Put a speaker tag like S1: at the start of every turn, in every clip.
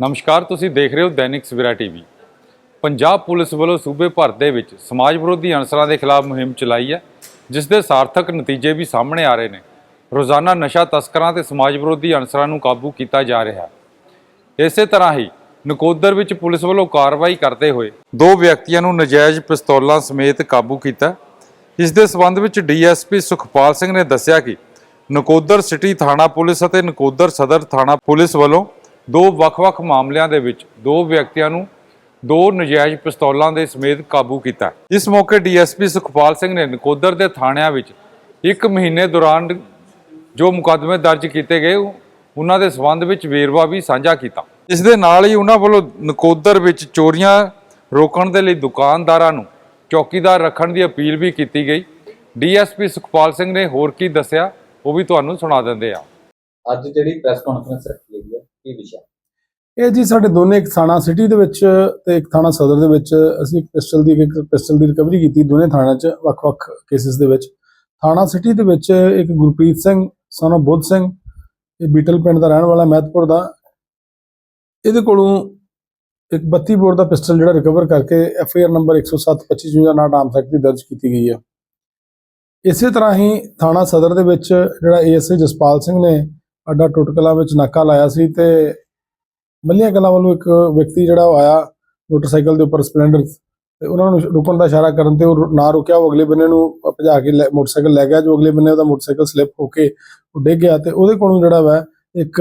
S1: ਨਮਸਕਾਰ, ਤੁਸੀਂ ਦੇਖ ਰਹੇ ਹੋ ਦੈਨਿਕ ਸਵੇਰਾ ਟੀਵੀ। ਪੰਜਾਬ ਪੁਲਿਸ ਵੱਲੋਂ ਸੂਬੇ ਭਰ ਦੇ ਵਿੱਚ ਸਮਾਜ ਵਿਰੋਧੀ ਅਨਸਰਾਂ ਦੇ ਖਿਲਾਫ ਮੁਹਿੰਮ ਚਲਾਈ ਹੈ, ਜਿਸ ਦੇ ਸਾਰਥਕ ਨਤੀਜੇ ਵੀ ਸਾਹਮਣੇ ਆ ਰਹੇ ਨੇ। ਰੋਜ਼ਾਨਾ ਨਸ਼ਾ ਤਸਕਰਾਂ ਤੇ ਸਮਾਜ ਵਿਰੋਧੀ ਅਨਸਰਾਂ ਨੂੰ ਕਾਬੂ ਕੀਤਾ ਜਾ ਰਿਹਾ ਹੈ। ਇਸੇ ਤਰ੍ਹਾਂ ਹੀ ਨਕੋਦਰ ਵਿੱਚ ਪੁਲਿਸ ਵੱਲੋਂ ਕਾਰਵਾਈ ਕਰਦੇ ਹੋਏ ਦੋ ਵਿਅਕਤੀਆਂ ਨੂੰ ਨਜਾਇਜ਼ ਪਿਸਤੌਲਾਂ ਸਮੇਤ ਕਾਬੂ ਕੀਤਾ ਇਸ ਦੇ ਸਬੰਧ ਵਿੱਚ ਡੀਐਸਪੀ ਸੁਖਪਾਲ ਸਿੰਘ ਨੇ ਦੱਸਿਆ ਕਿ ਨਕੋਦਰ ਸਿਟੀ ਥਾਣਾ ਪੁਲਿਸ ਅਤੇ ਨਕੋਦਰ ਸਦਰ ਥਾਣਾ ਪੁਲਿਸ ਵੱਲੋਂ ਦੋ ਵੱਖ-ਵੱਖ ਮਾਮਲਿਆਂ ਦੇ ਵਿੱਚ ਦੋ ਵਿਅਕਤੀਆਂ ਨੂੰ ਦੋ ਨਜਾਇਜ਼ ਪਿਸਤੌਲਾਂ ਦੇ ਸਮੇਤ ਕਾਬੂ ਕੀਤਾ। ਇਸ ਮੌਕੇ ਡੀਐਸਪੀ ਸੁਖਪਾਲ ਸਿੰਘ ਨੇ ਨਕੋਦਰ ਦੇ ਥਾਣਿਆਂ ਵਿੱਚ ਇੱਕ ਮਹੀਨੇ ਦੌਰਾਨ ਜੋ ਮੁਕੱਦਮੇ ਦਰਜ ਕੀਤੇ ਗਏ, ਉਹਨਾਂ ਦੇ ਸਬੰਧ ਵਿੱਚ ਵੇਰਵਾ ਵੀ ਸਾਂਝਾ ਕੀਤਾ। ਇਸ ਦੇ ਨਾਲ ਹੀ ਉਹਨਾਂ ਵੱਲੋਂ ਨਕੋਦਰ ਵਿੱਚ ਚੋਰੀਆਂ ਰੋਕਣ ਦੇ ਲਈ ਦੁਕਾਨਦਾਰਾਂ ਨੂੰ ਚੌਕੀਦਾਰ ਰੱਖਣ ਦੀ ਅਪੀਲ ਵੀ ਕੀਤੀ ਗਈ। ਡੀਐਸਪੀ ਸੁਖਪਾਲ ਸਿੰਘ ਨੇ ਹੋਰ ਕੀ ਦੱਸਿਆ, ਉਹ ਵੀ ਤੁਹਾਨੂੰ ਸੁਣਾ ਦਿੰਦੇ ਆ
S2: ਅੱਜ ਜਿਹੜੀ ਪ੍ਰੈਸ ਕਾਨਫਰੰਸ ਰੱਖੀ ਗਈ ਹੈ ਵਿਸ਼ਾ?
S3: ਇਹ ਜੀ ਸਾਡੇ ਦੋਨੇ ਇੱਕ ਥਾਣਾ ਸਿਟੀ ਦੇ ਵਿੱਚ ਤੇ ਇੱਕ ਥਾਣਾ ਸਦਰ ਦੇ ਵਿੱਚ ਅਸੀਂ ਇੱਕ ਪਿਸਟਲ ਦੀ ਇੱਕ ਪਿਸਟਲ ਦੀ ਰਿਕਵਰੀ ਕੀਤੀ ਦੋਨੇ ਥਾਣਿਆਂ 'ਚ, ਵੱਖ-ਵੱਖ ਕੇਸਿਸ ਦੇ ਵਿੱਚ। ਥਾਣਾ ਸਿਟੀ ਦੇ ਵਿੱਚ ਇੱਕ ਗੁਰਪ੍ਰੀਤ ਸਿੰਘ ਸਨ of ਬੁੱਧ ਸਿੰਘ, ਇਹ ਬੀਟਲ ਪਿੰਡ ਦਾ ਰਹਿਣ ਵਾਲਾ, ਮਹਿਤਪੁਰ ਦਾ। ਇਹਦੇ ਕੋਲੋਂ ਇੱਕ 32 ਬੋਰ ਦਾ ਪਿਸਟਲ ਜਿਹੜਾ ਰਿਕਵਰ ਕਰਕੇ ਐਫ ਆਈ ਆਰ ਨੰਬਰ 10725 ਨਾਟ ਆਮ ਸੈਕਟ ਦੀ ਦਰਜ ਕੀਤੀ ਗਈ ਹੈ ਇਸੇ ਤਰ੍ਹਾਂ ਹੀ ਥਾਣਾ ਸਦਰ ਦੇ ਵਿੱਚ ਜਿਹੜਾ ਏਐਸਏ ਜਸਪਾਲ ਸਿੰਘ ਨੇ ਅੱਡਾ ਟੁੱਟਕਲਾ ਵਿੱਚ ਨਾਕਾ ਲਾਇਆ ਸੀ ਤੇ ਮੱਲੀਆਂ ਕਲਾਂ ਵੱਲੋਂ ਇੱਕ ਵਿਅਕਤੀ ਜਿਹੜਾ ਆਇਆ ਮੋਟਰਸਾਈਕਲ ਦੇ ਉੱਪਰ ਸਪਲੈਂਡਰ ਤੇ ਉਹਨਾਂ ਨੂੰ ਰੁਕਣ ਦਾ ਇਸ਼ਾਰਾ ਕਰਨ ਤੇ ਉਹ ਨਾ ਰੁਕਿਆ, ਉਹ ਅਗਲੇ ਬੰਨੇ ਨੂੰ ਭਜਾ ਕੇ ਮੋਟਰਸਾਈਕਲ ਲੈ ਗਿਆ, ਜੋ ਅਗਲੇ ਬੰਨੇ ਉਹਦਾ ਮੋਟਰਸਾਈਕਲ ਸਲਿੱਪ ਹੋ ਕੇ ਉਹ ਡਿੱਗ ਗਿਆ ਤੇ ਉਹਦੇ ਕੋਲੋਂ ਜਿਹੜਾ ਵਾ ਇੱਕ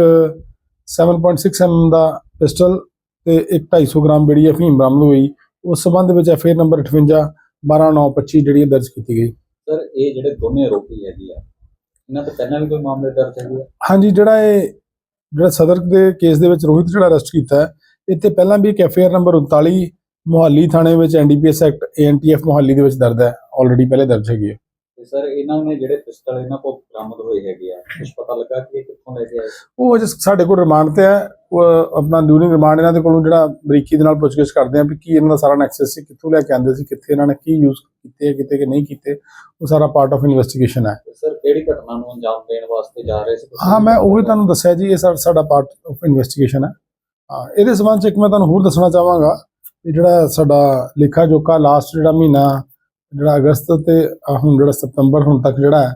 S3: 7.6 ਐਮ ਦਾ ਪਿਸਟਲ ਤੇ ਇੱਕ 250 ਗ੍ਰਾਮ ਜਿਹੜੀ ਅਫੀਮ ਬਰਾਮਦ ਹੋਈ। ਉਸ ਸਬੰਧ ਵਿੱਚ ਐਫ ਆਈ ਨੰਬਰ 58 12925 ਜਿਹੜੀ ਦਰਜ ਕੀਤੀ ਗਈ।
S2: ਸਰ, ਇਹ ਜਿਹੜੇ ਦੋਨੇ ਆਰੋਪੀ ਹੈਗੇ ਆ ਇਹਨਾਂ ਤੋਂ ਪਹਿਲਾਂ ਵੀ ਕੋਈ ਮਾਮਲੇ ਦਰਜ ਹੈਗੇ ਆ?
S3: ਹਾਂਜੀ, ਜਿਹੜਾ ਇਹ, ਜਿਹੜਾ ਸਦਰ ਦੇ ਕੇਸ ਦੇ ਵਿੱਚ ਰੋਹਿਤ ਜਿਹੜਾ ਅਰੈਸਟ ਕੀਤਾ ਹੈ ਇਹ ਪਹਿਲਾਂ ਵੀ ਇੱਕ ਐਫ ਆਰ ਨੰਬਰ 39 ਮੁਹਾਲੀ ਥਾਣੇ ਵਿੱਚ ਐਨਡੀਪੀਐਸ ਐਕਟ ਏਐਨਟੀਐਫ ਮੁਹਾਲੀ ਦੇ ਵਿੱਚ ਦਰਜ ਹੈ ਆਲਰੇਡੀ ਪਹਿਲੇ ਦਰਜ ਹੈਗੀ ਹੈ
S2: ਸਰ ਇਹਨਾਂ ਨੇ ਜਿਹੜੇ ਪਿਸਟਲ ਇਹਨਾਂ ਕੋਲ ਬਰਾਮਦ ਹੋਏ ਹੈਗੇ ਆ ਕੁਝ ਪਤਾ ਲੱਗਾ ਕਿ ਇਹ ਕਿੱਥੋਂ ਲੈ ਕੇ ਆਏ?
S3: ਉਹ ਅਜੇ ਸਾਡੇ ਕੋਲ ਰਿਮਾਂਡ ਤੇ ਹੈ। ਉਹ ਆਪਣਾ ਡਿਊਰਿੰਗ ਰਿਮਾਂਡ ਇਹਨਾਂ ਦੇ ਕੋਲੋਂ ਜਿਹੜਾ ਬਰੀਕੀ ਦੇ ਨਾਲ ਪੁੱਛਗਿੱਛ ਕਰਦੇ ਆ ਵੀ ਕੀ ਇਹਨਾਂ ਦਾ ਸਾਰਾ ਨੈਕਸਸ ਸੀ ਕਿੱਥੋਂ ਲੈ ਕੇ ਆਂਦੇ ਸੀ ਕਿੱਥੇ ਇਹਨਾਂ ਨੇ ਕੀ ਯੂਜ਼ ਕੀਤੇ ਕਿਤੇ ਕਿ ਨਹੀਂ ਕੀਤੇ ਉਹ ਸਾਰਾ ਪਾਰਟ ਆਫ ਇਨਵੈਸਟੀਗੇਸ਼ਨ ਹੈ।
S2: ਸਰ ਕਿਹੜੀ ਘਟਨਾ ਨੂੰ ਅੰਜਾਮ ਦੇਣ ਵਾਸਤੇ ਜਾ ਰਹੇ ਸੀ?
S3: ਹਾਂ ਮੈਂ ਉਹੀ ਤੁਹਾਨੂੰ ਦੱਸਿਆ ਜੀ ਇਹ ਸਾਡਾ ਪਾਰਟ ਆਫ ਇਨਵੈਸਟੀਗੇਸ਼ਨ ਹੈ। ਇਹਦੇ ਸਬੰਧ ਚ ਇੱਕ ਮੈਂ ਤੁਹਾਨੂੰ ਹੋਰ ਦੱਸਣਾ ਚਾਹਾਂਗਾ ਜਿਹੜਾ ਸਾਡਾ ਲੇਖਾ ਜੋਖਾ ਲਾਸਟ ਜਿਹੜਾ ਮਹੀਨਾ ਜਿਹੜਾ ਅਗਸਤ ਤੇ ਹੁਣ ਜਿਹੜਾ ਸਤੰਬਰ ਹੁਣ ਤੱਕ ਜਿਹੜਾ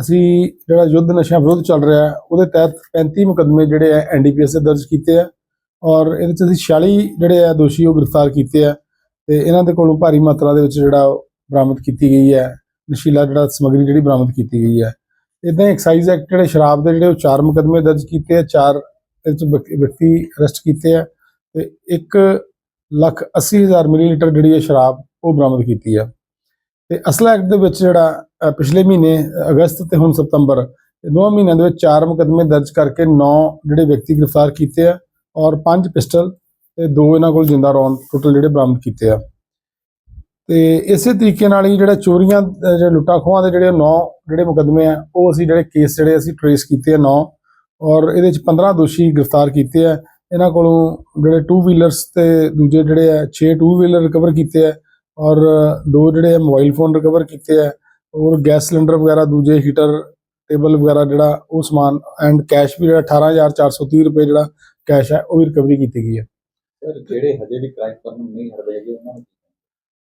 S3: ਅਸੀਂ ਜਿਹੜਾ ਯੁੱਧ ਨਸ਼ਿਆਂ ਵਿਰੁੱਧ ਚੱਲ ਰਿਹਾ ਉਹਦੇ ਤਹਿਤ 35 ਮੁਕੱਦਮੇ ਜਿਹੜੇ ਆ ਐਨਡੀਪੀਐਸ ਦੇ ਦਰਜ ਕੀਤੇ ਆ ਔਰ ਇਹਦੇ ਚ ਅਸੀਂ 46 ਜਿਹੜੇ ਆ ਦੋਸ਼ੀ ਉਹ ਗ੍ਰਿਫਤਾਰ ਕੀਤੇ ਆ ਤੇ ਇਹਨਾਂ ਦੇ ਕੋਲੋਂ ਭਾਰੀ ਮਾਤਰਾ ਦੇ ਵਿੱਚ ਜਿਹੜਾ ਉਹ ਬਰਾਮਦ ਕੀਤੀ ਗਈ ਹੈ, ਨਸ਼ੀਲਾ ਜਿਹੜਾ ਸਮੱਗਰੀ ਜਿਹੜੀ ਬਰਾਮਦ ਕੀਤੀ ਗਈ ਹੈ। ਇਦਾਂ ਐਕਸਾਈਜ਼ ਐਕਟ ਜਿਹੜੇ ਸ਼ਰਾਬ ਦੇ ਜਿਹੜੇ ਉਹ ਚਾਰ ਮੁਕੱਦਮੇ ਦਰਜ ਕੀਤੇ ਆ ਚਾਰ ਇਹਦੇ ਚ ਵਿਅਕ- ਵਿਅਕਤੀ ਅਰੈਸਟ ਕੀਤੇ ਆ ਤੇ 1 ਲੱਖ 80 ਹਜ਼ਾਰ ਮਿਲੀਲੀਟਰ ਜਿਹੜੀ ਹੈ ਸ਼ਰਾਬ ਉਹ ਬਰਾਮਦ ਕੀਤੀ ਆ ਤੇ ਅਸਲਾ ਐਕਟ ਦੇ ਵਿੱਚ ਜਿਹੜਾ ਪਿਛਲੇ ਮਹੀਨੇ ਅਗਸਤ ਤੇ ਹੁਣ ਸਤੰਬਰ ਦੋਵਾਂ ਮਹੀਨਿਆਂ ਦੇ ਵਿੱਚ ਚਾਰ ਮੁਕੱਦਮੇ ਦਰਜ ਕਰਕੇ 9 ਜਿਹੜੇ ਵਿਅਕਤੀ ਗ੍ਰਿਫਤਾਰ ਕੀਤੇ ਆ ਔਰ 5 ਪਿਸਟਲ ਤੇ ਦੋ ਇਹਨਾਂ ਕੋਲ ਜਿੰਦਾ ਰੌਂਦ ਟੋਟਲ ਜਿਹੜੇ ਬਰਾਮਦ ਕੀਤੇ ਆ। ਤੇ ਇਸੇ ਤਰੀਕੇ ਨਾਲ ਹੀ ਜਿਹੜਾ ਚੋਰੀਆਂ ਜਿਹੜੇ ਲੁੱਟਾ ਖੋਹਾਂ ਦੇ ਜਿਹੜੇ 9 ਜਿਹੜੇ ਮੁਕੱਦਮੇ ਆ, ਉਹ ਅਸੀਂ ਜਿਹੜੇ ਕੇਸ ਜਿਹੜੇ ਅਸੀਂ ਟਰੇਸ ਕੀਤੇ ਆ 9 ਔਰ ਇਹਦੇ ਚ 15 ਦੋਸ਼ੀ ਗ੍ਰਿਫਤਾਰ ਕੀਤੇ ਆ। ਇਹਨਾਂ ਕੋਲੋਂ ਜਿਹੜੇ 2 ਵੀਲਰਸ ਤੇ ਦੂਜੇ ਜਿਹੜੇ ਆ 6 2 ਵੀਲਰ ਰਿਕਵਰ ਕੀਤੇ ਆ। ਔਰ ਦੋ ਜਿਹੜੇ ਮੋਬਾਈਲ ਫੋਨ ਰਿਕਵਰ ਕੀਤੇ ਆ ਔਰ ਗੈਸ ਸਿਲੰਡਰ ਵਗੈਰਾ ਦੂਜੇ ਹੀਟਰ ਟੇਬਲ ਵਗੈਰਾ ਜਿਹੜਾ ਉਹ ਸਮਾਨ ਐਂਡ ਕੈਸ਼ ਵੀ ਜਿਹੜਾ 18430 ਰੁਪਏ ਜਿਹੜਾ ਕੈਸ਼ ਹੈ ਉਹ ਵੀ ਰਿਕਵਰੀ ਕੀਤੀ ਗਈ ਹੈ
S2: ਸਰ ਜਿਹੜੇ ਹਜੇ ਵੀ ਕ੍ਰਾਈਮ ਕਰਨ ਨੂੰ ਨਹੀਂ ਹਟਦੇ ਹੈਗੇ ਉਹਨਾਂ ਨੂੰ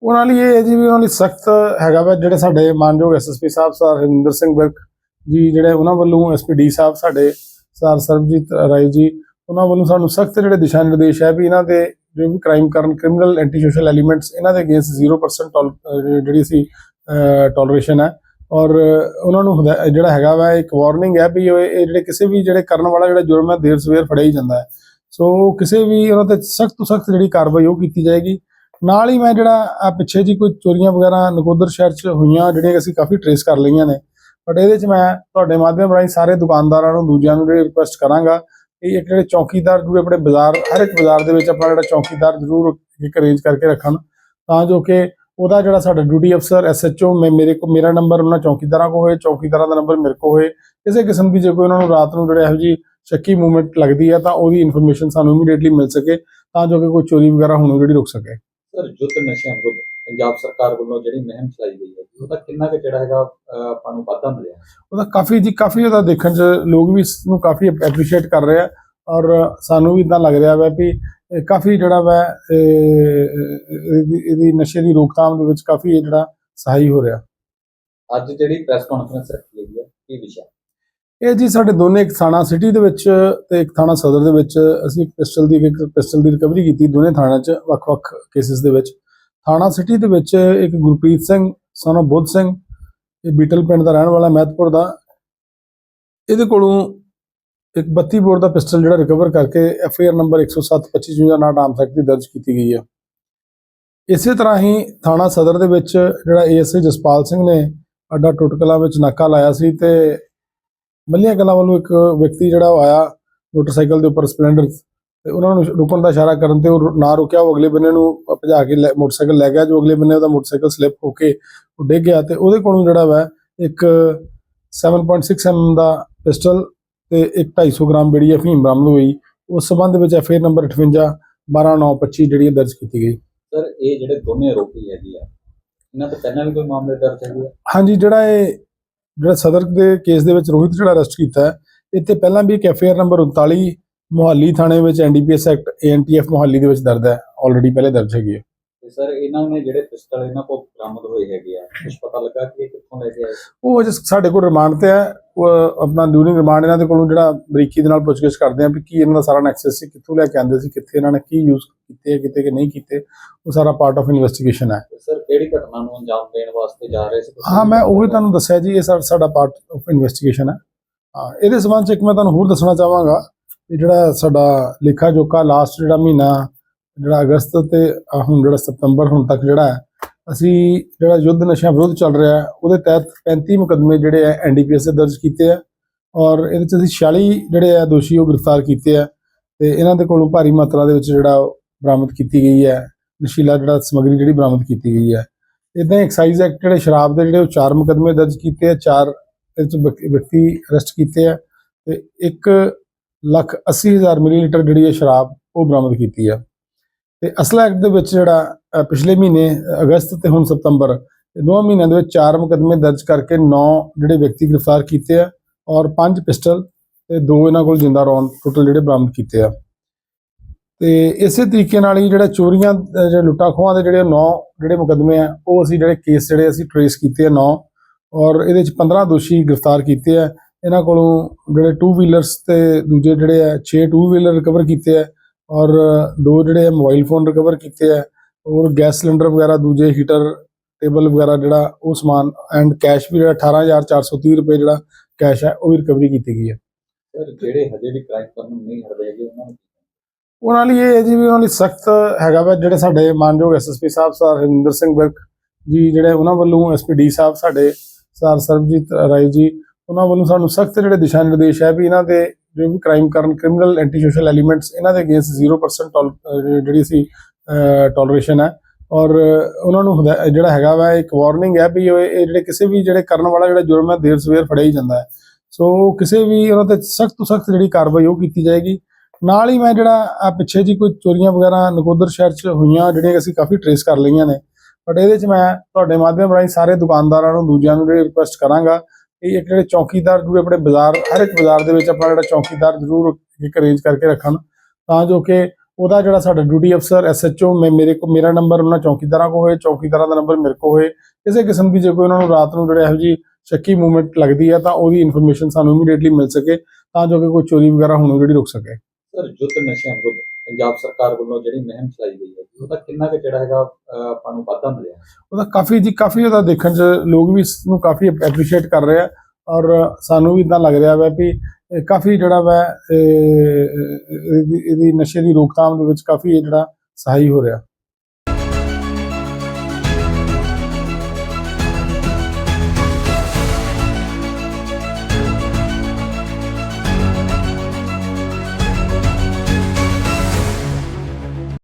S3: ਉਹਨਾਂ ਲਈ ਇਹ ਹੈ ਜੀ ਵੀ ਉਹਨਾਂ ਲਈ ਸਖਤ ਹੈਗਾ ਵਾ ਜਿਹੜੇ ਸਾਡੇ ਮਾਨਯੋਗ ਐਸਐਸਪੀ ਸਾਹਿਬ ਸਰ ਹਰਿੰਦਰ ਸਿੰਘ ਵਿਰਕ ਜੀ ਜਿਹੜੇ ਉਹਨਾਂ ਵੱਲੋਂ ਐਸਪੀਡੀ ਸਾਹਿਬ ਸਾਡੇ ਸਰ ਸਰਬਜੀਤ ਰਾਏ ਜੀ ਉਹਨਾਂ ਵੱਲੋਂ ਸਾਨੂੰ ਸਖਤ ਜਿਹੜੇ ਦਿਸ਼ਾ ਨਿਰਦੇਸ਼ ਹੈ ਵੀ ਇਹਨਾਂ ਦੇ ਜੋ ਵੀ ਕ੍ਰਾਈਮ ਕਰਨ ਕ੍ਰਿਮੀਨਲ ਐਂਟੀ ਸੋਸ਼ਲ ਐਲੀਮੈਂਟਸ ਇਹਨਾਂ ਦੇ ਅਗੇਂਸਟ 0% ਟੋਲ ਜਿਹੜੀ ਸੀ ਟੋਲਰੇਸ਼ਨ ਹੈ। ਔਰ ਉਹਨਾਂ ਨੂੰ ਹਦਾ- ਜਿਹੜਾ ਹੈਗਾ ਵਾ, ਇੱਕ ਵਾਰਨਿੰਗ ਹੈ ਵੀ ਇਹ ਇਹ ਜਿਹੜੇ ਕਿਸੇ ਵੀ ਜਿਹੜੇ ਕਰਨ ਵਾਲਾ ਜਿਹੜਾ ਜੁਰਮ ਹੈ, ਦੇਰ ਸਵੇਰ ਫੜਿਆ ਹੀ ਜਾਂਦਾ ਹੈ। ਸੋ ਕਿਸੇ ਵੀ ਉਹਨਾਂ ਤੇ ਸਖਤ ਤੋਂ ਸਖਤ ਜਿਹੜੀ ਕਾਰਵਾਈ ਉਹ ਕੀਤੀ ਜਾਏਗੀ। ਨਾਲ ਹੀ ਮੈਂ ਜਿਹੜਾ, ਆ ਪਿੱਛੇ ਜੀ ਕੋਈ ਚੋਰੀਆਂ ਵਗੈਰਾ ਨਕੋਦਰ ਸ਼ਹਿਰ 'ਚ ਹੋਈਆਂ, ਜਿਹੜੀਆਂ ਅਸੀਂ ਕਾਫੀ ਟਰੇਸ ਕਰ ਲਈਆਂ ਨੇ। ਬਟ ਇਹਦੇ 'ਚ ਮੈਂ ਤੁਹਾਡੇ ਮਾਧਿਅਮ ਰਾਹੀਂ ਸਾਰੇ ਦੁਕਾਨਦਾਰਾਂ ਨੂੰ, ਦੂਜਿਆਂ ਨੂੰ ਜਿਹੜੀ ਰਿਕੁਐਸਟ ਕਰਾਂਗਾ ਕਿ ਜਿਹੜੇ ਚੌਕੀਦਾਰ ਜਿਹੜੇ ਆਪਣੇ ਬਾਜ਼ਾਰ, ਹਰ ਇੱਕ ਬਾਜ਼ਾਰ ਦੇ ਵਿੱਚ ਆਪਣਾ ਜਿਹੜਾ ਚੌਕੀਦਾਰ ਜ਼ਰੂਰ ਇੱਕ ਅਰੇਂਜ ਕਰਕੇ ਰੱਖਣ। ਤਾਂ ਜੋ ਕਿ ਉਹਦਾ ਜਿਹੜਾ ਸਾਡਾ ਡਿਊਟੀ ਅਫਸਰ ਐਸਐਚਓ ਮੈਂ ਮੇਰੇ ਕੋ, ਮੇਰਾ ਨੰਬਰ ਉਹਨਾਂ ਚੌਕੀਦਾਰਾਂ ਕੋ ਹੋਏ, ਚੌਕੀਦਾਰਾਂ ਦਾ ਨੰਬਰ ਮੇਰੇ ਕੋ ਹੋਏ। ਕਿਸੇ ਕਿਸਮ ਦੀ ਜੇ ਕੋਈ ਉਹਨਾਂ ਨੂੰ ਰਾਤ ਨੂੰ ਜਿਹੜੇ ਇਹੋ ਜੀ ਸ਼ੱਕੀ ਮੂਵਮੈਂਟ ਲੱਗਦੀ ਹੈ, ਤਾਂ ਉਹਦੀ ਇਨਫੋਰਮੇਸ਼ਨ ਸਾਨੂੰ ਇਮੀਡੀਏਟਲੀ ਮਿਲ ਸਕੇ, ਤਾਂ ਜੋ ਕਿ ਕੋਈ ਚੋਰੀ ਵਗੈਰਾ ਹੋਣੋਂ ਜਿਹੜੀ ਰੁਕ ਸਕੇ।
S2: ਸਰ ਯੁੱਧ ਨਸ਼ਿਆਂ ਵਿਰੁੱਧ ਪੰਜਾਬ ਸਰਕਾਰ ਵੱਲੋਂ ਜਿਹੜੀ ਮੁਹਿੰਮ ਚਲਾਈ ਗਈ ਹੈ ਉਹਦਾ ਕਿੰਨਾ ਕੁ ਜਿਹੜਾ ਹੈਗਾ ਆਪਾਂ ਨੂੰ ਵਾਧਾ ਮਿਲਿਆ?
S3: ਉਹਦਾ ਕਾਫੀ ਜੀ ਕਾਫੀ ਉਹਦਾ ਦੇਖਣ ਚ ਲੋਕ ਵੀ ਇਸ ਨੂੰ ਕਾਫੀ ਐਪਰੀਸ਼ੀਏਟ ਕਰ ਰਹੇ ਆ ਔਰ ਸਾਨੂੰ ਵੀ ਇਦਾਂ ਲੱਗ ਰਿਹਾ ਵਾ ਵੀ ਇਹ ਕਾਫੀ ਜਿਹੜਾ ਵਾ ਇਹ- ਇਹਦੀ ਨਸ਼ੇ ਦੀ ਰੋਕਥਾਮ ਦੇ ਵਿੱਚ ਕਾਫੀ ਇਹ ਜਿਹੜਾ ਸਹਾਈ ਹੋ ਰਿਹਾ।
S2: ਅੱਜ ਜਿਹੜੀ ਪ੍ਰੈਸ ਕਾਨਫਰੰਸ ਰੱਖੀ ਗਈ ਹੈ ਕੀ ਵਿਸ਼ਾ?
S3: ਇਹ ਜੀ ਸਾਡੇ ਦੋਨੇ ਇੱਕ ਥਾਣਾ ਸਿਟੀ ਦੇ ਵਿੱਚ ਤੇ ਇੱਕ ਥਾਣਾ ਸਦਰ ਦੇ ਵਿੱਚ ਅਸੀਂ ਪਿਸਟਲ ਦੀ ਇੱਕ ਪਿਸਟਲ ਦੀ ਰਿਕਵਰੀ ਕੀਤੀ ਦੋਨੇ ਥਾਣਿਆਂ 'ਚ ਵੱਖ-ਵੱਖ ਕੇਸਿਸ ਦੇ ਵਿੱਚ। ਥਾਣਾ ਸਿਟੀ ਦੇ ਵਿੱਚ ਇੱਕ ਗੁਰਪ੍ਰੀਤ ਸਿੰਘ ਸਨ of ਬੁੱਧ ਸਿੰਘ, ਇਹ ਬੀਟਲ ਪਿੰਡ ਦਾ ਰਹਿਣ ਵਾਲਾ, ਮਹਿਤਪੁਰ ਦਾ। ਇਹਦੇ ਕੋਲੋਂ ਇੱਕ 32 ਬੋਰ ਦਾ ਪਿਸਟਲ ਜਿਹੜਾ ਰਿਕਵਰ ਕਰਕੇ ਐਫ ਆਈ ਆਰ ਨੰਬਰ 107 ਨਾਟ ਆਮ ਨਾਮ ਦੀ ਦਰਜ ਕੀਤੀ ਗਈ ਹੈ ਇਸੇ ਤਰ੍ਹਾਂ ਹੀ ਥਾਣਾ ਸਦਰ ਦੇ ਵਿੱਚ ਜਿਹੜਾ ਏਐਸਏ ਜਸਪਾਲ ਸਿੰਘ ਨੇ ਅੱਡਾ ਟੁਟਕਲਾ ਵਿੱਚ ਨਾਕਾ ਲਾਇਆ ਸੀ ਤੇ ਮੱਲੀਆਂ ਕਲਾਂ ਵੱਲੋਂ ਇੱਕ ਵਿਅਕਤੀ ਜਿਹੜਾ ਉਹ ਆਇਆ, ਮੋਟਰਸਾਈਕਲ ਦੇ ਉੱਪਰ ਸਪਲੈਂਡਰ ਤੇ ਉਹਨਾਂ ਨੂੰ ਰੁਕਣ ਦਾ ਇਸ਼ਾਰਾ ਕਰਨ ਤੇ ਉਹ ਨਾ ਰੁਕਿਆ ਉਹ ਅਗਲੇ ਬੰਨੇ ਨੂੰ ਭਜਾ ਕੇ ਮੋਟਰਸਾਈਕਲ ਲੈ ਗਿਆ ਜੋ ਅਗਲੇ ਬੰਨੇ ਉਹਦਾ ਮੋਟਰਸਾਈਕਲ ਸਲਿੱਪ ਹੋ ਕੇ ਉਹ ਡਿੱਗ ਗਿਆ ਤੇ ਉਹਦੇ ਕੋਲੋਂ ਜਿਹੜਾ ਵਾ ਇੱਕ 7.6 ਐਮ ਦਾ ਪਿਸਟਲ ਤੇ ਇੱਕ 250 ਗ੍ਰਾਮ ਬੇੜੀ ਅਫੀਮ ਬਰਾਮਦ ਹੋਈ। ਉਸ ਸਬੰਧ ਵਿੱਚ ਐਫ ਆਈ ਆਰ ਨੰਬਰ 58 12925 ਜਿਹੜੀ ਦਰਜ ਕੀਤੀ ਗਈ।
S2: ਸਰ ਇਹ ਜਿਹੜੇ ਦੋਨੇ ਆਰੋਪੀ ਹੈਗੇ ਆ ਇਹਨਾਂ ਤੋਂ ਪਹਿਲਾਂ ਵੀ ਕੋਈ ਮਾਮਲੇ ਦਰਜ ਹੈਗੇ
S3: ਹਾਂਜੀ ਜਿਹੜਾ ਇਹ ਜਿਹੜਾ ਸਦਰ ਦੇ ਕੇਸ ਦੇ ਵਿੱਚ ਰੋਹਿਤ ਜਿਹੜਾ ਅਰੈਸਟ ਕੀਤਾ ਹੈ ਤੇ ਪਹਿਲਾਂ ਵੀ ਇੱਕ F I R number 39 Mohali ਥਾਣੇ ਵਿੱਚ ਐਨਡੀਪੀਐਸ ਐਕਟ ਏਐਨਟੀਐਫ ਮੁਹਾਲੀ ਦੇ ਵਿੱਚ ਦਰਜ ਹੈ। ਆਲਰੇਡੀ ਪਹਿਲੇ ਦਰਜ ਹੈਗੀ ਹੈ।
S2: ਤੇ ਸਰ ਇਹਨਾਂ ਨੇ ਜਿਹੜੇ ਪਿਸਟਲ ਇਹਨਾਂ ਕੋਲ ਬਰਾਮਦ ਹੋਏ ਹੈਗੇ ਆ ਕੁਝ ਪਤਾ ਲੱਗਾ ਕਿ ਇਹ ਕਿੱਥੋਂ ਲੈ ਕੇ ਆਏ
S3: ਉਹ ਅਜੇ ਸਾਡੇ ਕੋਲ ਰਿਮਾਂਡ ਤੇ ਹੈ। ਉਹ ਆਪਣਾ ਡਿਊਰਿੰਗ ਰਿਮਾਂਡ ਇਹਨਾਂ ਦੇ ਕੋਲੋਂ ਜਿਹੜਾ ਬਰੀਕੀ ਦੇ ਨਾਲ ਪੁੱਛਗਿੱਛ ਕਰਦੇ ਆ ਵੀ ਕੀ ਇਹਨਾਂ ਦਾ ਸਾਰਾ ਨੈਕਸਸ ਸੀ ਕਿੱਥੋਂ ਲੈ ਕੇ ਆਂਦੇ ਸੀ ਕਿੱਥੇ ਇਹਨਾਂ ਨੇ ਕੀ ਯੂਜ਼ ਕੀਤੇ ਕਿਤੇ ਕਿ ਨਹੀਂ ਕੀਤੇ ਉਹ ਸਾਰਾ ਪਾਰਟ ਆਫ ਇਨਵੈਸਟੀਗੇਸ਼ਨ ਹੈ।
S2: ਸਰ ਕਿਹੜੀ ਘਟਨਾ ਨੂੰ ਅੰਜਾਮ ਦੇਣ ਵਾਸਤੇ ਜਾ ਰਹੇ ਸੀ?
S3: ਹਾਂ ਮੈਂ ਉਹੀ ਤੁਹਾਨੂੰ ਦੱਸਿਆ ਜੀ ਇਹ ਸਾਡਾ ਪਾਰਟ ਆਫ ਇਨਵੈਸਟੀਗੇਸ਼ਨ ਹੈ। ਹਾਂ ਇਹਦੇ ਸਬੰਧ ਚ ਇੱਕ ਮੈਂ ਤੁਹਾਨੂੰ ਹੋਰ ਦੱਸਣਾ ਚਾਹਾਂਗਾ। ਇਹ ਜਿਹੜਾ ਸਾਡਾ ਲੇਖਾ ਜੋਖਾ ਲਾਸਟ ਜਿਹੜਾ ਮਹੀਨਾ, ਜਿਹੜਾ ਅਗਸਤ ਤੇ ਹੁਣ ਜਿਹੜਾ ਸਤੰਬਰ ਹੁਣ ਤੱਕ ਜਿਹੜਾ ਅਸੀਂ ਜਿਹੜਾ ਯੁੱਧ ਨਸ਼ਿਆਂ ਵਿਰੁੱਧ ਚੱਲ ਰਿਹਾ ਉਹਦੇ ਤਹਿਤ 35 ਮੁਕੱਦਮੇ ਜਿਹੜੇ ਹੈ ਐਨਡੀਪੀਐਸ ਦੇ ਦਰਜ ਕੀਤੇ ਆ ਔਰ ਇਹਦੇ ਚ ਅਸੀਂ 46 ਜਿਹੜੇ ਆ ਦੋਸ਼ੀ ਉਹ ਗ੍ਰਿਫਤਾਰ ਕੀਤੇ ਆ ਤੇ ਇਹਨਾਂ ਦੇ ਕੋਲੋਂ ਭਾਰੀ ਮਾਤਰਾ ਦੇ ਵਿੱਚ ਜਿਹੜਾ ਉਹ ਬਰਾਮਦ ਕੀਤੀ ਗਈ ਹੈ, ਨਸ਼ੀਲਾ ਜਿਹੜਾ ਸਮੱਗਰੀ ਜਿਹੜੀ ਬਰਾਮਦ ਕੀਤੀ ਗਈ ਹੈ। ਇਦਾਂ ਐਕਸਾਈਜ਼ ਐਕਟ ਜਿਹੜੇ ਸ਼ਰਾਬ ਦੇ ਜਿਹੜੇ ਉਹ ਚਾਰ ਮੁਕੱਦਮੇ ਦਰਜ ਕੀਤੇ ਆ ਚਾਰ ਇਹਦੇ ਚ ਵਿਅਕ- ਵਿਅਕਤੀ ਅਰੈਸਟ ਕੀਤੇ ਆ ਤੇ ਇੱਕ ਲੱਖ 80 ਹਜ਼ਾਰ ਮਿਲੀਲੀਟਰ ਜਿਹੜੀ ਹੈ ਸ਼ਰਾਬ ਉਹ ਬਰਾਮਦ ਕੀਤੀ ਆ। ਤੇ ਅਸਲਾ ਐਕਟ ਦੇ ਵਿੱਚ ਜਿਹੜਾ ਪਿਛਲੇ ਮਹੀਨੇ ਅਗਸਤ ਤੇ ਹੁਣ ਸਤੰਬਰ ਦੋਵਾਂ ਮਹੀਨਿਆਂ ਦੇ ਵਿੱਚ ਚਾਰ ਮੁਕੱਦਮੇ ਦਰਜ ਕਰਕੇ 9 ਜਿਹੜੇ ਵਿਅਕਤੀ ਗ੍ਰਿਫਤਾਰ ਕੀਤੇ ਆ ਔਰ ਪੰਜ ਪਿਸਟਲ ਤੇ ਦੋ ਇਹਨਾਂ ਕੋਲ ਜਿੰਦਾ ਰੌਂਦ ਟੋਟਲ ਜਿਹੜੇ ਬਰਾਮਦ ਕੀਤੇ ਆ। ਤੇ ਇਸੇ ਤਰੀਕੇ ਨਾਲ ਹੀ ਜਿਹੜਾ ਚੋਰੀਆਂ ਜਿਹੜੇ ਲੁੱਟਾਂ ਖੋਹਾਂ ਦੇ ਜਿਹੜੇ 9 ਜਿਹੜੇ ਮੁਕੱਦਮੇ ਆ, ਉਹ ਅਸੀਂ ਜਿਹੜੇ ਕੇਸ ਜਿਹੜੇ ਅਸੀਂ ਟਰੇਸ ਕੀਤੇ ਆ 9 ਔਰ ਇਹਦੇ ਚ 15 ਦੋਸ਼ੀ ਗ੍ਰਿਫਤਾਰ ਕੀਤੇ ਆ। ਇਹਨਾਂ ਕੋਲੋਂ ਜਿਹੜੇ 2 ਵੀਲਰਸ ਤੇ ਦੂਜੇ ਜਿਹੜੇ ਆ 6 2 ਵੀਲਰ ਰਿਕਵਰ ਕੀਤੇ ਆ ਔਰ ਦੋ ਜਿਹੜੇ ਮੋਬਾਈਲ ਫੋਨ ਰਿਕਵਰ ਕੀਤੇ ਆ ਔਰ ਗੈਸ ਸਿਲੰਡਰ ਵਗੈਰਾ ਦੂਜੇ ਹੀਟਰ ਟੇਬਲ ਵਗੈਰਾ ਜਿਹੜਾ ਉਹ ਸਮਾਨ ਐਂਡ ਕੈਸ਼ ਵੀ ਜਿਹੜਾ 18430 ਰੁਪਏ ਜਿਹੜਾ ਕੈਸ਼ ਹੈ ਉਹ ਵੀ ਰਿਕਵਰੀ ਕੀਤੀ ਗਈ ਹੈ
S2: ਸਰ ਜਿਹੜੇ ਹਜੇ ਵੀ ਕ੍ਰਾਈਮ ਕਰਨ ਨੂੰ ਨਹੀਂ ਹਟਦੇ ਹੈਗੇ ਉਹਨਾਂ ਨੂੰ
S3: ਉਹਨਾਂ ਲਈ ਇਹ ਜੀ ਵੀ ਉਹਨਾਂ ਲਈ ਸਖਤ ਹੈਗਾ ਵਾ ਜਿਹੜੇ ਸਾਡੇ ਮਾਨਯੋਗ ਐਸਐਸਪੀ ਸਾਹਿਬ ਸਰ ਹਰਿੰਦਰ ਸਿੰਘ ਵਿਰਕ ਜੀ ਜਿਹੜੇ ਉਹਨਾਂ ਵੱਲੋਂ ਐਸਪੀਡੀ ਸਾਹਿਬ ਸਾਡੇ ਸਰ ਸਰਬਜੀਤ ਰਾਏ ਜੀ ਉਹਨਾਂ ਵੱਲੋਂ ਸਾਨੂੰ ਸਖਤ ਜਿਹੜੇ ਦਿਸ਼ਾ ਨਿਰਦੇਸ਼ ਹੈ ਵੀ ਇਹਨਾਂ ਦੇ ਜੋ ਵੀ ਕ੍ਰਾਈਮ ਕਰਨ ਕ੍ਰਿਮੀਨਲ ਐਂਟੀ ਸੋਸ਼ਲ ਐਲੀਮੈਂਟਸ ਇਹਨਾਂ ਦੇ ਅਗੇਂਸਟ 0% ਟੋਲ- ਜਿਹੜੀ ਸੀ ਟੋਲਰੇਸ਼ਨ ਹੈ। ਔਰ ਉਹਨਾਂ ਨੂੰ ਹਦਾਇ- ਜਿਹੜਾ ਹੈਗਾ ਵਾ, ਇੱਕ ਵਾਰਨਿੰਗ ਹੈ ਵੀ ਇਹ ਇਹ ਜਿਹੜੇ ਕਿਸੇ ਵੀ ਜਿਹੜੇ ਕਰਨ ਵਾਲਾ ਜਿਹੜਾ ਜੁਰਮ ਹੈ, ਦੇਰ ਸਵੇਰ ਫੜਿਆ ਹੀ ਜਾਂਦਾ ਹੈ। ਸੋ ਕਿਸੇ ਵੀ ਉਹਨਾਂ ਤੇ ਸਖਤ ਤੋਂ ਸਖਤ ਜਿਹੜੀ ਕਾਰਵਾਈ ਉਹ ਕੀਤੀ ਜਾਏਗੀ। ਨਾਲ ਹੀ ਮੈਂ ਜਿਹੜਾ ਆ ਪਿੱਛੇ ਜੀ ਕੋਈ ਚੋਰੀਆਂ ਵਗੈਰਾ ਨਕੋਦਰ ਸ਼ਹਿਰ 'ਚ ਹੋਈਆਂ, ਜਿਹੜੀਆਂ ਅਸੀਂ ਕਾਫੀ ਟਰੇਸ ਕਰ ਲਈਆਂ ਨੇ। ਬਟ ਇਹਦੇ 'ਚ ਮੈਂ ਤੁਹਾਡੇ ਮਾਧਿਅਮ ਰਾਹੀਂ ਸਾਰੇ ਦੁਕਾਨਦਾਰਾਂ ਨੂੰ, ਦੂਜਿਆਂ ਨੂੰ ਜਿਹੜੀ ਰਿਕੁਐਸਟ ਕਰਾਂਗਾ ਕਿ ਜਿਹੜੇ ਚੌਕੀਦਾਰ ਜ਼ਰੂਰ ਆਪਣੇ ਬਾਜ਼ਾਰ, ਹਰ ਇੱਕ ਬਾਜ਼ਾਰ ਦੇ ਵਿੱਚ ਆਪਣਾ ਜਿਹੜਾ ਚੌਕੀਦਾਰ ਜ਼ਰੂਰ ਇੱਕ ਅਰੇਂਜ ਕਰਕੇ ਰੱਖਣ। ਤਾਂ ਜੋ ਕਿ ਉਹਦਾ ਜਿਹੜਾ ਸਾਡਾ ਡਿਊਟੀ ਅਫਸਰ ਐਸਐਚਓ ਮੈਂ ਮੇਰੇ ਕੋ, ਮੇਰਾ ਨੰਬਰ ਉਹਨਾਂ ਚੌਕੀਦਾਰਾਂ ਕੋ ਹੋਏ, ਚੌਕੀਦਾਰਾਂ ਦਾ ਨੰਬਰ ਮੇਰੇ ਕੋ ਹੋਏ। ਕਿਸੇ ਕਿਸਮ ਦੀ ਜੇ ਕੋਈ ਉਹਨਾਂ ਨੂੰ ਰਾਤ ਨੂੰ ਜਿਹੜੇ ਇਹੋ ਜੀ ਸ਼ੱਕੀ ਮੂਵਮੈਂਟ ਲੱਗਦੀ ਹੈ, ਤਾਂ ਉਹਦੀ ਇਨਫੋਰਮੇਸ਼ਨ ਸਾਨੂੰ ਇਮੀਡੀਏਟਲੀ ਮਿਲ ਸਕੇ, ਤਾਂ ਜੋ ਕਿ ਕੋਈ ਚੋਰੀ ਵਗੈਰਾ ਹੋਣੋਂ ਜਿਹੜੀ ਰੁਕ ਸਕੇ।
S2: ਸਰ ਯੁੱਧ ਨਸ਼ਿਆਂ ਵਿਰੁੱਧ ਪੰਜਾਬ ਸਰਕਾਰ ਵੱਲੋਂ ਜਿਹੜੀ ਮੁਹਿੰਮ ਚਲਾਈ ਗਈ ਹੈ, ਉਹਦਾ ਕਿੰਨਾ ਕੁ ਜਿਹੜਾ ਹੈਗਾ ਆਪਾਂ ਨੂੰ ਵਾਧਾ ਮਿਲਿਆ?
S3: ਉਹਦਾ ਕਾਫੀ ਜੀ, ਕਾਫੀ ਉਹਦਾ ਦੇਖਣ 'ਚ ਲੋਕ ਵੀ ਇਸ ਨੂੰ ਕਾਫੀ ਐਪਰੀਸ਼ੀਏਟ ਕਰ ਰਹੇ ਆ ਔਰ ਸਾਨੂੰ ਵੀ ਇਦਾਂ ਲੱਗ ਰਿਹਾ ਵਾ ਵੀ ਕਾਫੀ ਜਿਹੜਾ ਵਾ ਇਹਦੀ ਇਹਦੀ ਨਸ਼ੇ ਦੀ ਰੋਕਥਾਮ ਦੇ ਵਿੱਚ ਕਾਫੀ ਇਹ ਜਿਹੜਾ ਸਹਾਈ ਹੋ ਰਿਹਾ।